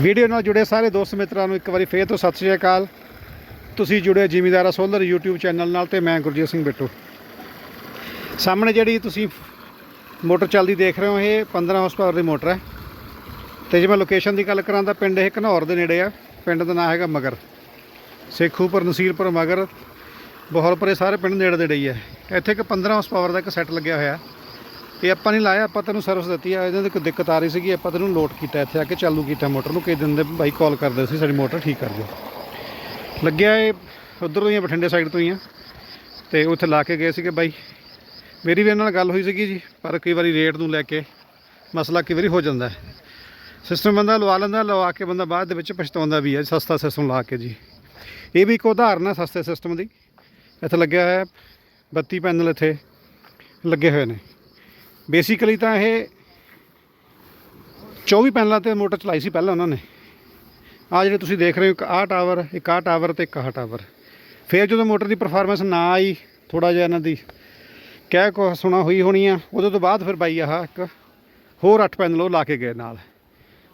Video ਨਾਲ ਜੁੜੇ ਸਾਰੇ ਦੋਸਤ ਮਿੱਤਰਾਂ ਨੂੰ ਇੱਕ ਵਾਰੀ ਫੇਰ ਤੋਂ ਸਤਿ ਸ਼੍ਰੀ ਅਕਾਲ। ਤੁਸੀਂ ਜੁੜੇ ਜ਼ਿਮੀਦਾਰਾ ਸੋਲਰ YouTube ਚੈਨਲ ਨਾਲ ਤੇ ਮੈਂ ਗੁਰਜੀਤ ਸਿੰਘ ਬਿੱਟੂ। ਸਾਹਮਣੇ ਜਿਹੜੀ ਤੁਸੀਂ ਮੋਟਰ ਚੱਲਦੀ ਦੇਖ ਰਹੇ ਹੋ, ਇਹ 15 ਹਾਰਸ ਪਾਵਰ ਦੀ ਮੋਟਰ ਹੈ। ਤੇ ਜੇ ਮੈਂ ਲੋਕੇਸ਼ਨ ਦੀ ਗੱਲ ਕਰਾਂ ਤਾਂ ਪਿੰਡ ਇਹ ਘਨੌਰ ਦੇ ਨੇੜੇ ਆ। ਪਿੰਡ ਦਾ ਨਾਮ ਹੈਗਾ ਮਗਰ। ਸੇਖੂਪੁਰ, ਨਸੀਰਪੁਰ, ਮਗਰ। ਬਹੌਲਪੁਰ ਇਹ ਸਾਰੇ ਪਿੰਡ ਨੇੜੇ ਦੇ ਹੀ ਹੈ। ਇੱਥੇ ਇੱਕ 15 ਹਾਰਸ ਪਾਵਰ ਦਾ ਇੱਕ ਸੈੱਟ ਲੱਗਿਆ ਹੋਇਆ। ਇਹ ਆਪਾਂ ਨਹੀਂ ਲਾਇਆ, ਆਪਾਂ ਤੈਨੂੰ ਸਰਵਿਸ ਦਿੱਤੀ ਆ ਇਹਨਾਂ ਦੀ ਕੋਈ ਦਿੱਕਤ ਆ ਰਹੀ ਸੀਗੀ, ਆਪਾਂ ਤੈਨੂੰ ਲੋਡ ਕੀਤਾ ਇੱਥੇ ਆ ਕੇ, ਚਾਲੂ ਕੀਤਾ ਮੋਟਰ ਨੂੰ ਕਈ ਦਿਨ ਦੇ ਬਾਈ ਕਾਲ ਕਰਦੇ ਸੀ, ਸਾਡੀ ਮੋਟਰ ਠੀਕ ਕਰ ਦਿਓ। ਲੱਗਿਆ ਇਹ ਉਧਰੋਂ ਹੀ ਬਠਿੰਡੇ ਸਾਈਡ ਤੋਂ ਹੀ ਆ। ਤੇ ਉੱਥੇ ਲਾ ਕੇ ਗਏ ਸੀਗੇ ਬਾਈ। ਮੇਰੀ ਵੀ ਇਹਨਾਂ ਨਾਲ ਗੱਲ ਹੋਈ ਸੀਗੀ ਜੀ, ਪਰ ਕਈ ਵਾਰੀ ਰੇਟ ਨੂੰ ਲੈ ਕੇ ਮਸਲਾ ਕਈ ਵਾਰੀ ਹੋ ਜਾਂਦਾ ਹੈ। ਸਿਸਟਮ ਬੰਦਾ ਲਵਾ ਲੈਂਦਾ, ਲਵਾ ਕੇ ਬੰਦਾ ਬਾਅਦ ਦੇ ਵਿੱਚ ਪਛਤਾਉਂਦਾ ਵੀ ਹੈ ਸਸਤਾ ਸਿਸਟਮ ਲਾ ਕੇ ਜੀ। ਇਹ ਵੀ ਇੱਕ ਉਦਾਹਰਨ ਹੈ ਸਸਤੇ ਸਿਸਟਮ ਦੀ। ਇੱਥੇ ਲੱਗਿਆ ਹੋਇਆ 32 ਪੈਨਲ ਇੱਥੇ ਲੱਗੇ ਹੋਏ ਨੇ। ਬੇਸਿਕਲੀ ਤਾਂ ਇਹ 24 ਪੈਨਲਾਂ ਤੇ ਮੋਟਰ ਚਲਾਈ ਸੀ ਪਹਿਲਾਂ ਉਹਨਾਂ ਨੇ। ਆ ਜਿਹੜੇ ਤੁਸੀਂ ਦੇਖ ਰਹੇ ਹੋ ਇੱਕ ਆਹ ਟਾਵਰ ਇੱਕ ਆਹ ਟਾਵਰ ਤੇ ਇੱਕ ਆਹ ਟਾਵਰ ਫਿਰ ਜਦੋਂ ਮੋਟਰ ਦੀ ਪਰਫਾਰਮੈਂਸ ਨਾ ਆਈ ਥੋੜਾ ਜਿਹਾ ਇਹਨਾਂ ਦੀ ਕਹਿ ਕੋ ਸੁਣਾ ਹੋਈ ਹੋਣੀ ਆ ਉਦੋਂ ਤੋਂ ਬਾਅਦ ਫਿਰ ਬਾਈ ਆਹ ਇੱਕ ਹੋਰ 8 ਪੈਨਲ ਉਹ ਲਾ ਕੇ ਗਏ ਨਾਲ।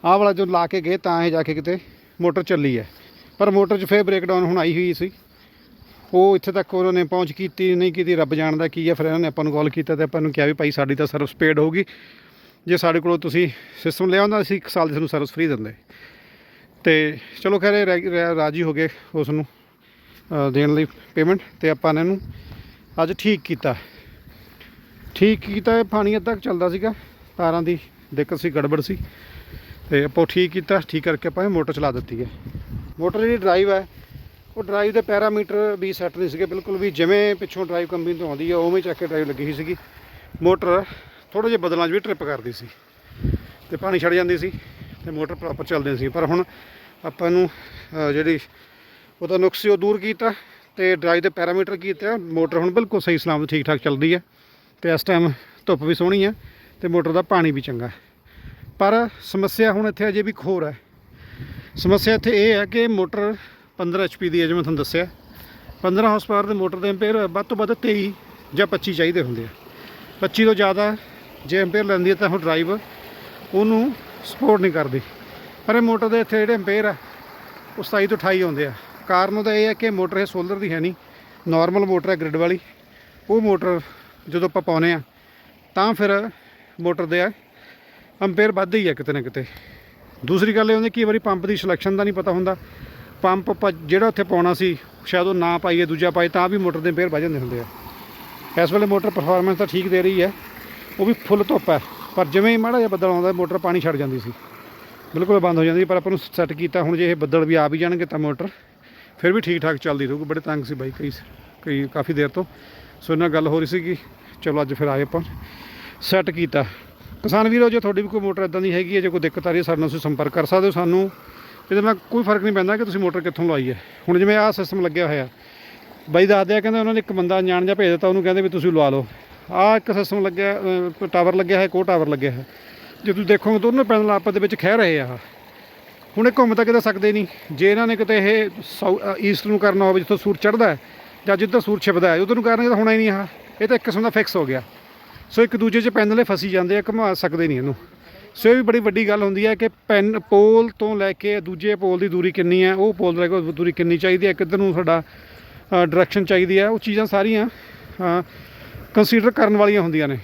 ਆਹ ਵਾਲਾ ਜੋ ਲਾ ਕੇ ਗਏ ਤਾਂ ਇਹ ਜਾ ਕੇ ਕਿਤੇ ਮੋਟਰ ਚੱਲੀ ਹੈ। ਪਰ ਮੋਟਰ 'ਚ ਫਿਰ ਬ੍ਰੇਕਡਾਊਨ ਹੁਣ ਆਈ ਹੋਈ ਸੀ। ਉਹ ਇੱਥੇ ਤੱਕ ਉਹਨਾਂ ਨੇ ਪਹੁੰਚ ਕੀਤੀ, ਨਹੀਂ ਕੀਤੀ, ਰੱਬ ਜਾਣਦਾ ਕੀ ਹੈ ਫਿਰ ਇਹਨਾਂ ਨੇ ਆਪਾਂ ਨੂੰ ਕਾਲ ਕੀਤਾ ਤੇ ਆਪਾਂ ਨੂੰ ਕਿਹਾ ਵੀ ਭਾਈ ਸਾਡੀ ਤਾਂ ਸਰਵਿਸ ਪੇਡ ਹੋਊਗੀ। ਜੇ ਸਾਡੇ ਕੋਲੋਂ ਤੁਸੀਂ ਸਿਸਟਮ ਲਿਆ ਹੁੰਦਾ, ਅਸੀਂ ਇੱਕ ਸਾਲ ਦੀ ਤੁਹਾਨੂੰ ਸਰਵਿਸ ਫ੍ਰੀ ਦਿੰਦੇ। ਤੇ ਚਲੋ ਖੈਰ, ਇਹ ਰਾ- ਰਾ- ਰਾਜੀ ਹੋ ਗਏ ਉਸ ਨੂੰ ਦੇਣ ਲਈ ਪੇਮੈਂਟ ਤੇ ਆਪਾਂ ਇਹਨਾਂ ਨੂੰ ਅੱਜ ਠੀਕ ਕੀਤਾ। ਠੀਕ ਕੀਤਾ, ਇਹ ਪਾਣੀ ਅੱਧਾ ਕੁ ਚੱਲਦਾ ਸੀਗਾ। ਤਾਰਾਂ ਦੀ ਦਿੱਕਤ ਸੀ, ਗੜਬੜ ਸੀ। ਤੇ ਆਪਾਂ ਉਹ ਠੀਕ ਕੀਤਾ, ਠੀਕ ਕਰਕੇ ਆਪਾਂ ਇਹ ਮੋਟਰ ਚਲਾ ਦਿੱਤੀ ਹੈ। ਮੋਟਰ ਜਿਹੜੀ ਡਰਾਈਵ ਹੈ ਉਹ ਡਰਾਈਵ ਦੇ ਪੈਰਾਮੀਟਰ ਵੀ ਸੈੱਟ ਨਹੀਂ ਸੀਗੇ, ਬਿਲਕੁਲ ਵੀ ਜਿਵੇਂ ਪਿੱਛੋਂ ਡਰਾਈਵ ਕੰਪਨੀ ਤੋਂ ਆਉਂਦੀ ਆ, ਉਵੇਂ ਚੱਕ ਕੇ ਡਰਾਈਵ ਲੱਗੀ ਹੋਈ ਸੀਗੀ। ਮੋਟਰ ਥੋੜੇ ਜਿਹੇ ਬਦਲਾਂ 'ਚ ਵੀ ਟ੍ਰਿਪ ਕਰਦੀ ਸੀ ਤੇ ਪਾਣੀ ਛੱਡ ਜਾਂਦੀ ਸੀ ਤੇ ਮੋਟਰ ਪ੍ਰੋਪਰ ਚੱਲਦੀ ਸੀ। ਪਰ ਹੁਣ ਆਪਾਂ ਨੂੰ ਜਿਹੜੀ ਉਹਦਾ ਨੁਕਸ ਸੀ ਉਹ ਦੂਰ ਕੀਤਾ ਤੇ ਡਰਾਈਵ ਦੇ ਪੈਰਾਮੀਟਰ ਕੀਤੇ ਮੋਟਰ ਹੁਣ ਬਿਲਕੁਲ ਸਹੀ ਸਲਾਮਤ ਠੀਕ ਠਾਕ ਚੱਲਦੀ ਹੈ ਤੇ ਇਸ ਟਾਈਮ ਧੁੱਪ ਵੀ ਸੋਹਣੀ ਹੈ ਤੇ ਮੋਟਰ ਦਾ ਪਾਣੀ ਵੀ ਚੰਗਾ। ਪਰ ਸਮੱਸਿਆ ਹੁਣ ਇੱਥੇ ਅਜੇ ਵੀ ਇੱਕ ਹੋਰ ਹੈ ਸਮੱਸਿਆ ਇੱਥੇ ਇਹ ਹੈ ਕਿ ਮੋਟਰ 15 HP ਦੀ ਹੈ ਜਿਵੇਂ ਮੈਂ ਤੁਹਾਨੂੰ ਦੱਸਿਆ। 15 ਹਾਰਸ ਪਾਵਰ ਦੇ ਮੋਟਰ ਦੇ ਐਂਪੀਅਰ ਵੱਧ ਤੋਂ ਵੱਧ 23 ਜਾਂ 25 ਚਾਹੀਦੇ ਹੁੰਦੇ ਆ। 25 ਤੋਂ ਜ਼ਿਆਦਾ ਜੇ ਐਂਪੀਅਰ ਲੈਂਦੀ ਹੈ ਤਾਂ ਹੁਣ ਡਰਾਈਵ ਉਹਨੂੰ ਸਪੋਰਟ ਨਹੀਂ ਕਰਦੀ। ਪਰ ਇਹ ਮੋਟਰ ਦੇ ਇੱਥੇ ਜਿਹੜੇ ਐਂਪੀਅਰ ਆ, ਉਹ 27 ਤੋਂ 28 ਆਉਂਦੇ ਆ। ਕਾਰਨ ਉਹਦਾ ਇਹ ਹੈ ਕਿ ਮੋਟਰ ਇਹ ਸੋਲਰ ਦੀ ਹੈ ਨਹੀਂ ਨਾਰਮਲ ਮੋਟਰ ਹੈ ਗ੍ਰਿਡ ਵਾਲੀ। ਉਹ ਮੋਟਰ ਜਦੋਂ ਆਪਾਂ ਪਾਉਨੇ ਆ, ਤਾਂ ਫਿਰ ਮੋਟਰ ਦੇ ਐਂਪੀਅਰ ਵੱਧ ਹੀ ਆ ਕਿਤੇ ਨਾ ਕਿਤੇ। ਦੂਸਰੀ ਗੱਲ ਇਹ ਹੁੰਦੀ ਕਈ ਵਾਰੀ ਪੰਪ ਦੀ ਸਿਲੈਕਸ਼ਨ ਦਾ ਨਹੀਂ ਪਤਾ ਹੁੰਦਾ। ਪੰਪ ਆਪਾਂ ਜਿਹੜਾ ਉੱਥੇ ਪਾਉਣਾ ਸੀ, ਸ਼ਾਇਦ ਉਹ ਨਾ ਪਾਈਏ, ਦੂਜਾ ਪਾਏ ਤਾਂ ਵੀ ਮੋਟਰ ਦੇ ਐਂਪੀਅਰ ਵੱਧ ਜਾਂਦੇ ਹੁੰਦੇ ਆ। ਇਸ ਵੇਲੇ ਮੋਟਰ ਪਰਫਾਰਮੈਂਸ ਤਾਂ ਠੀਕ ਦੇ ਰਹੀ ਹੈ। ਉਹ ਵੀ ਫੁੱਲ ਧੁੱਪ ਹੈ। ਪਰ ਜਿਵੇਂ ਹੀ ਮਾੜਾ ਜਿਹਾ ਬੱਦਲ ਆਉਂਦਾ, ਮੋਟਰ ਪਾਣੀ ਛੱਡ ਜਾਂਦੀ ਸੀ। ਬਿਲਕੁਲ ਬੰਦ ਹੋ ਜਾਂਦੀ ਪਰ ਆਪਾਂ ਨੂੰ ਸੈੱਟ ਕੀਤਾ, ਹੁਣ ਜੇ ਇਹ ਬੱਦਲ ਵੀ ਆ ਵੀ ਜਾਣਗੇ ਤਾਂ ਮੋਟਰ ਫਿਰ ਵੀ ਠੀਕ ਠਾਕ ਚੱਲਦੀ ਰਹੂਗੀ। ਬੜੇ ਤੰਗ ਸੀ ਬਾਈ, ਕਈ ਕਈ ਕਾਫੀ ਦੇਰ ਤੋਂ। ਸੋ ਇਹਨਾਂ ਗੱਲ ਹੋ ਰਹੀ ਸੀਗੀ। ਚਲੋ ਅੱਜ ਫਿਰ ਆਏ ਆਪਾਂ। ਸੈੱਟ ਕੀਤਾ। ਕਿਸਾਨ ਵੀਰੋ, ਜੇ ਤੁਹਾਡੀ ਵੀ ਕੋਈ ਮੋਟਰ ਇਦਾਂ ਦੀ ਹੈਗੀ ਹੈ, ਜੇ ਕੋਈ ਦਿੱਕਤ ਆ ਰਹੀ ਹੈ, ਸਾਡੇ ਨਾਲ ਤੁਸੀਂ ਸੰਪਰਕ ਕਰ ਸਕਦੇ ਹੋ ਸਾਨੂੰ। ਇਹਦੇ ਨਾਲ ਕੋਈ ਫ਼ਰਕ ਨਹੀਂ ਪੈਂਦਾ ਕਿ ਤੁਸੀਂ ਮੋਟਰ ਕਿੱਥੋਂ ਲਵਾਈ ਹੈ। ਹੁਣ ਜਿਵੇਂ ਆਹ ਸਿਸਟਮ ਲੱਗਿਆ ਹੋਇਆ, ਬਾਈ ਦੱਸਦੇ ਆ ਕਹਿੰਦੇ ਉਹਨਾਂ ਨੇ ਇੱਕ ਬੰਦਾ ਜਾਣ ਜਾ ਭੇਜ ਦਿੱਤਾ, ਉਹਨੂੰ ਕਹਿੰਦੇ ਵੀ ਤੁਸੀਂ ਲਵਾ ਲਓ। ਆਹ ਇੱਕ ਸਿਸਟਮ ਲੱਗਿਆ ਟਾਵਰ ਲੱਗਿਆ ਹੈ ਕੋ ਟਾਵਰ ਲੱਗਿਆ ਹੈ। ਜੇ ਤੁਸੀਂ ਦੇਖੋਗੇ, ਦੋਨੋਂ ਪੈਨਲ ਆਪਸ ਦੇ ਵਿੱਚ ਖਹਿ ਰਹੇ ਆ ਹੁਣ ਇਹ ਘੁੰਮ ਤਾਂ ਕਿਤੇ ਸਕਦੇ ਨਹੀਂ। ਜੇ ਇਹਨਾਂ ਨੇ ਕਿਤੇ ਇਹ ਈਸਟ ਨੂੰ ਕਰਨਾ ਹੋਵੇ, ਜਿੱਥੋਂ ਸੂਰ ਚੜ੍ਹਦਾ ਜਾਂ ਜਿੱਧਰ ਸੂਰ ਛਿਪਦਾ ਹੈ, ਉਧਰ ਨੂੰ ਕਰਨਗੇ ਤਾਂ ਹੋਣਾ ਹੀ ਨਹੀਂ ਆਹ। ਇਹ ਤਾਂ ਇੱਕ ਕਿਸਮ ਦਾ ਫਿਕਸ ਹੋ ਗਿਆ। ਸੋ ਇੱਕ ਦੂਜੇ 'ਚ ਪੈਨਲੇ ਫਸੀ ਜਾਂਦੇ ਆ, ਘੁਮਾ ਸਕਦੇ ਨਹੀਂ ਇਹਨੂੰ। ਸੋ ਇਹ ਵੀ ਬੜੀ ਵੱਡੀ ਗੱਲ ਹੁੰਦੀ ਹੈ ਕਿ ਪੈਨ ਪੋਲ ਤੋਂ ਲੈ ਕੇ ਦੂਜੇ ਪੋਲ ਦੀ ਦੂਰੀ ਕਿੰਨੀ ਹੈ, ਉਹ ਪੋਲ ਲੈ ਕੇ ਦੂਰੀ ਕਿੰਨੀ ਚਾਹੀਦੀ ਹੈ ਕਿੱਧਰ ਨੂੰ ਸਾਡਾ ਡਾਇਰੈਕਸ਼ਨ ਚਾਹੀਦੀ ਹੈ, ਉਹ ਚੀਜ਼ਾਂ ਸਾਰੀਆਂ ਕੰਸੀਡਰ ਕਰਨ ਵਾਲੀਆਂ ਹੁੰਦੀਆਂ ਨੇ।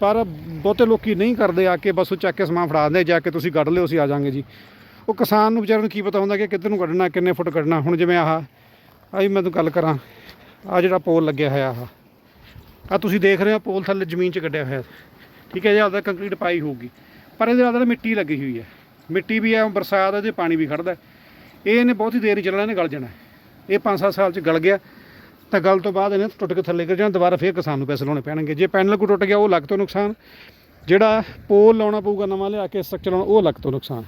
ਪਰ ਬਹੁਤੇ ਲੋਕੀ ਨਹੀਂ ਕਰਦੇ ਆ ਕੇ ਬਸ ਉਹ ਚੱਕ ਕੇ ਸਮਾਨ ਫੜਾ ਦਿੰਦੇ, ਜਾ ਕੇ ਤੁਸੀਂ ਕੱਢ ਲਿਓ, ਅਸੀਂ ਆ ਜਾਾਂਗੇ ਜੀ। ਉਹ ਕਿਸਾਨ ਨੂੰ, ਵਿਚਾਰੇ ਨੂੰ ਕੀ ਪਤਾ ਹੁੰਦਾ ਕਿ ਕਿੱਧਰ ਨੂੰ ਕੱਢਣਾ, ਕਿੰਨੇ ਫੁੱਟ ਕੱਢਣਾ, ਹੁਣ ਜਿਵੇਂ ਆਹ, ਆਹੀ ਮੈਂ ਤੁਹਾਨੂੰ ਗੱਲ ਕਰਾਂ ਆ ਜਿਹੜਾ ਪੋਲ ਲੱਗਿਆ ਹੋਇਆ ਆਹ ਆ ਤੁਸੀਂ ਦੇਖ ਰਹੇ ਹੋ, ਪੋਲ ਥੱਲੇ ਜ਼ਮੀਨ 'ਚ ਕੱਢਿਆ ਹੋਇਆ। ਠੀਕ ਹੈ ਜੀ, ਆਪਦਾ ਕੰਕਰੀਟ ਪਾਈ ਹੋਊਗੀ। ਪਰ ਇਹਦੇ ਨਾਲ ਮਿੱਟੀ ਲੱਗੀ ਹੋਈ ਹੈ। ਮਿੱਟੀ ਵੀ ਹੈ, ਬਰਸਾਤ ਇਹਦੇ ਪਾਣੀ ਵੀ ਖੜਦਾ ਇਹ ਇਹਨੇ ਬਹੁਤ ਹੀ ਦੇਰ ਹੀ ਚੱਲਣਾ, ਇਹਨੇ ਗਲ ਜਾਣਾ ਇਹ 5-7 ਸਾਲ 'ਚ ਗਲ ਗਿਆ। ਤਾਂ ਗਲ ਤੋਂ ਬਾਅਦ ਇਹਨੇ ਟੁੱਟ ਕੇ ਥੱਲੇ ਗਿਰ ਜਾਣਾ, ਦੁਬਾਰਾ ਫੇਰ ਕਿਸਾਨ ਨੂੰ ਪੈਸੇ ਲਾਉਣੇ ਪੈਣਗੇ। ਜੇ ਪੈਨਲ ਕੋ ਟੁੱਟ ਗਿਆ, ਉਹ ਲੱਗ ਤੋਂ ਨੁਕਸਾਨ। ਜਿਹੜਾ ਪੋਲ ਲਾਉਣਾ ਪਊਗਾ, ਨਵਾਂ ਲਿਆ ਕੇ ਸਟਰਕਚਰ ਲਾਉਣਾ ਉਹ ਲੱਗ ਤੋਂ ਨੁਕਸਾਨ।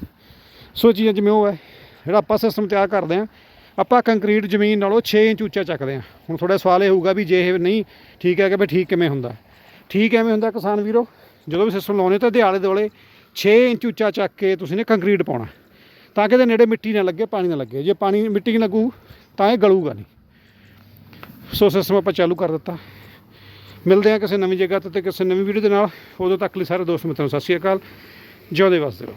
ਸੋ ਚੀਜ਼ਾਂ ਜਿਵੇਂ ਉਹ ਹੈ। ਜਿਹੜਾ ਆਪਾਂ ਸਿਸਟਮ ਤਿਆਰ ਕਰਦੇ ਆ ਆਪਾਂ ਕੰਕਰੀਟ ਜ਼ਮੀਨ ਨਾਲੋਂ 6 ਇੰਚ ਉੱਚਾ ਚੱਕਦੇ ਆ ਹੁਣ ਥੋੜਾ ਸਵਾਲ ਇਹ ਹੋਊਗਾ ਵੀ ਜੇ ਇਹ ਨਹੀਂ ਠੀਕ ਹੈ ਕਿ ਵੀ ਠੀਕ ਕਿਵੇਂ ਹੁੰਦਾ। ਠੀਕ ਐਵੇਂ ਹੁੰਦਾ ਕਿਸਾਨ ਵੀਰੋ, ਜਦੋਂ ਵੀ ਸਿਸਟਮ ਲਾਉਣੇ ਤਾਂ ਦਿਹਾੜੇ ਦੁਆਲੇ 6 ਇੰਚ ਉੱਚਾ ਚੱਕ ਕੇ ਤੁਸੀਂ ਨੇ ਕੰਕਰੀਟ ਪਾਉਣਾ। ਤਾਂ ਕਿ ਇਹਦੇ ਨੇੜੇ ਮਿੱਟੀ ਨਾ ਲੱਗੇ, ਪਾਣੀ ਨਾ ਲੱਗੇ। ਜੇ ਪਾਣੀ, ਮਿੱਟੀ ਨਾ ਲੱਗੂ, ਤਾਂ ਇਹ ਗਲੂਗਾ ਨਹੀਂ। ਸੋ ਸਿਸਟਮ ਆਪਾਂ ਚਾਲੂ ਕਰ ਦਿੱਤਾ। ਮਿਲਦੇ ਆ ਕਿਸੇ ਨਵੀਂ ਜਗ੍ਹਾ ਤੇ ਤੇ ਕਿਸੇ ਨਵੀਂ ਵੀਡੀਓ ਦੇ ਨਾਲ। ਉਦੋਂ ਤੱਕ ਲਈ ਸਾਰੇ ਦੋਸਤ ਮਿੱਤਰਾਂ ਸਤਿ ਸ਼੍ਰੀ ਅਕਾਲ। ਜਿਉਂਦੇ ਵਸਦੇ ਰਹੋ